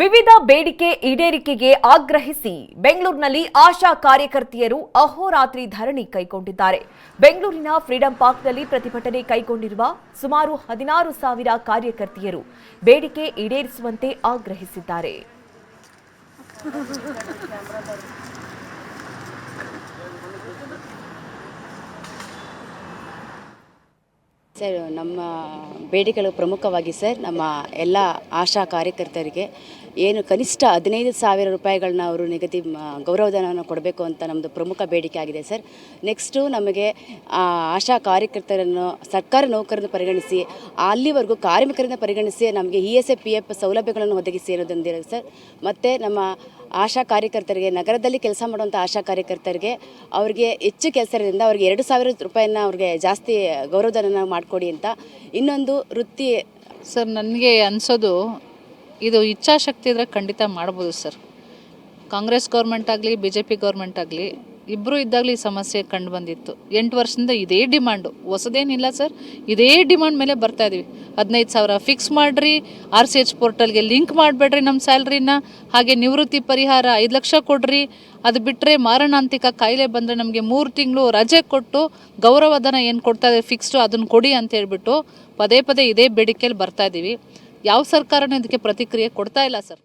ವಿವಿಧ ಬೇಡಿಕೆ ಈಡೇರಿಕೆಗೆ ಆಗ್ರಹಿಸಿ ಬೆಂಗಳೂರಿನಲ್ಲಿ ಆಶಾ ಕಾರ್ಯಕರ್ತೆಯರು ಅಹೋರಾತ್ರಿ ಧರಣಿ ಕೈಗೊಂಡಿದ್ದಾರೆ. ಬೆಂಗಳೂರಿನ ಫ್ರೀಡಂ ಪಾರ್ಕ್ನಲ್ಲಿ ಪ್ರತಿಭಟನೆ ಕೈಗೊಂಡಿರುವ ಸುಮಾರು ಹದಿನಾರು ಸಾವಿರ ಕಾರ್ಯಕರ್ತೆಯರು ಬೇಡಿಕೆ ಈಡೇರಿಸುವಂತೆ ಆಗ್ರಹಿಸಿದ್ದಾರೆ. ಸರ್, ನಮ್ಮ ಬೇಡಿಕೆಗಳು ಪ್ರಮುಖವಾಗಿ ಸರ್, ನಮ್ಮ ಎಲ್ಲ ಆಶಾ ಕಾರ್ಯಕರ್ತರಿಗೆ ಏನು ಕನಿಷ್ಠ ಹದಿನೈದು ಸಾವಿರ ರೂಪಾಯಿಗಳನ್ನ ಅವರು ನಿಗದಿ ಗೌರವಧನವನ್ನು ಕೊಡಬೇಕು ಅಂತ ನಮ್ಮದು ಪ್ರಮುಖ ಬೇಡಿಕೆ ಆಗಿದೆ ಸರ್. ನೆಕ್ಸ್ಟು ನಮಗೆ ಆಶಾ ಕಾರ್ಯಕರ್ತರನ್ನು, ಸರ್ಕಾರಿ ನೌಕರನ್ನು ಪರಿಗಣಿಸಿ, ಅಲ್ಲಿವರೆಗೂ ಕಾರ್ಮಿಕರನ್ನು ಪರಿಗಣಿಸಿ ನಮಗೆ E S I P F ಸೌಲಭ್ಯಗಳನ್ನು ಒದಗಿಸಿ ಅನ್ನೋದೊಂದಿದೆ ಸರ್. ಮತ್ತು ನಮ್ಮ ಆಶಾ ಕಾರ್ಯಕರ್ತರಿಗೆ, ನಗರದಲ್ಲಿ ಕೆಲಸ ಮಾಡುವಂಥ ಆಶಾ ಕಾರ್ಯಕರ್ತರಿಗೆ, ಅವರಿಗೆ ಹೆಚ್ಚು ಕೆಲಸ ಇರೋದ್ರಿಂದ ಅವ್ರಿಗೆ ಎರಡು ಸಾವಿರ ರೂಪಾಯಿನ ಅವ್ರಿಗೆ ಜಾಸ್ತಿ ಗೌರವಧನ ಮಾಡಿಕೊಡಿ ಅಂತ. ಇನ್ನೊಂದು ವೃತ್ತಿ ಸರ್, ನನಗೆ ಅನಿಸೋದು, ಇದು ಇಚ್ಛಾಶಕ್ತಿ ಇದ್ದರೆ ಖಂಡಿತ ಮಾಡ್ಬೋದು ಸರ್. ಕಾಂಗ್ರೆಸ್ ಗೌರ್ಮೆಂಟ್ ಆಗಲಿ ಬಿ ಜೆ ಪಿ ಗೌರ್ಮೆಂಟ್ ಆಗಲಿ ಇಬ್ಬರು ಇದ್ದಾಗಲೇ ಈ ಸಮಸ್ಯೆ ಕಂಡು ಬಂದಿತ್ತು. ಎಂಟು ವರ್ಷದಿಂದ ಇದೇ ಡಿಮಾಂಡು. ಹೊಸದೇನಿಲ್ಲ ಸರ್. ಇದೇ ಡಿಮಾಂಡ್ ಮೇಲೆ ಬರ್ತಾ ಇದ್ದೀವಿ ಹದಿನೈದು ಸಾವಿರ ಫಿಕ್ಸ್ ಮಾಡಿರಿ ಆರ್ ಸಿ ಎಚ್ ಪೋರ್ಟಲ್ಗೆ ಲಿಂಕ್ ಮಾಡಿಬೇಡ್ರಿ ನಮ್ಮ ಸ್ಯಾಲ್ರಿನ ಹಾಗೆ ನಿವೃತ್ತಿ ಪರಿಹಾರ ಐದು ಲಕ್ಷ ಕೊಡ್ರಿ. ಅದು ಬಿಟ್ಟರೆ ಮಾರಣಾಂತಿಕ ಕಾಯಿಲೆ ಬಂದರೆ ನಮಗೆ ಮೂರು ತಿಂಗಳು ರಜೆ ಕೊಟ್ಟು ಗೌರವಧನ ಏನು ಕೊಡ್ತಾ ಇದೆ ಫಿಕ್ಸ್ಡು ಅದನ್ನು ಕೊಡಿ ಅಂತ ಹೇಳ್ಬಿಟ್ಟು ಪದೇ ಪದೇ ಇದೇ ಬೇಡಿಕೆಯಲ್ಲಿ ಬರ್ತಾ ಇದ್ದೀವಿ ಯಾವ ಸರ್ಕಾರನೂ ಇದಕ್ಕೆ ಪ್ರತಿಕ್ರಿಯೆ ಕೊಡ್ತಾ ಇಲ್ಲ ಸರ್.